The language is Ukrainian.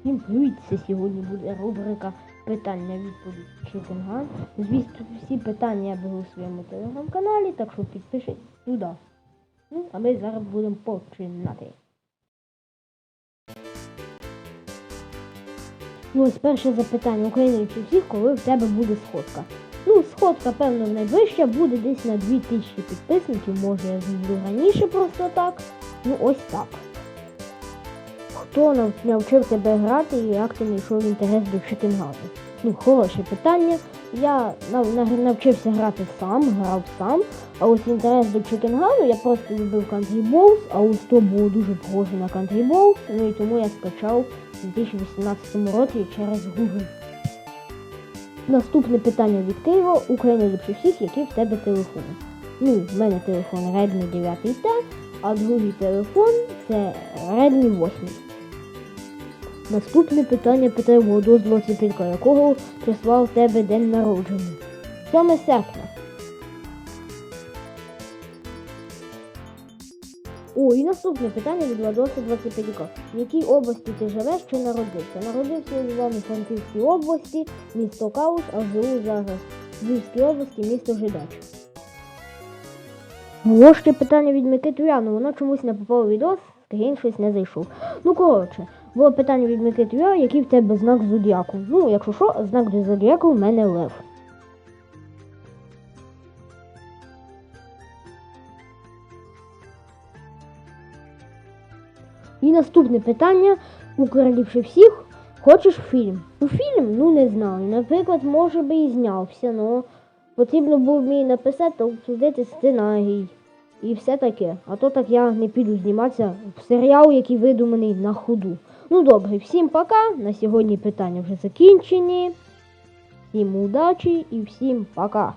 Всім привіт! Це сьогодні буде рубрика питання відповідь Читинган. Звісно, всі питання я беру у своєму телеграм-каналі, так що підпишись туди. Ну, а ми зараз будемо починати. Ну, ось перше запитання українців всіх, коли в тебе буде сходка. Ну, сходка, певно, найближча буде десь на 2000 підписників, може я зроблю раніше просто так. Ну, ось так. Хто навчив тебе грати і як ти знайшов інтерес до Читингазу? Ну, хороше питання. Я нав- нав- навчився грати сам, грав сам. А ось інтерес до Читингазу я просто любив Country Balls, а ось то було дуже похоже на Country Balls, ну і тому я скачав у 2018 році через Google. Наступне питання від Києва. Україна ліпше всіх, які в тебе телефони. Ну, в мене телефон Redmi 9T, а другий телефон це Redmi 8. Наступне питання питає Володос 25, якого числа у тебе день народження? 7 серпня. О, і наступне питання від Владоса 25. В якій області ти живеш чи народився? Народився у Івано-Франківській області, місто Калуш, а живу зараз в Львівській області, місто Жидач. Було ще питання від Микити Яну, воно чомусь не попало в відос, скрін щось не зайшов. Ну, коротше, було питання від Микити Яну, який в тебе знак зодіаку. Ну, якщо що, знак до зодіаку в мене лев. І наступне питання у королівши всіх. Хочеш фільм? У фільм? Ну не знаю. Наприклад, може би і знявся, але потрібно було мені написати, та обсудити сценарій і все таке. А то так я не піду зніматися в серіал, який видуманий на ходу. Ну добре, всім пока. На сьогодні питання вже закінчені. Всім удачі і всім пока.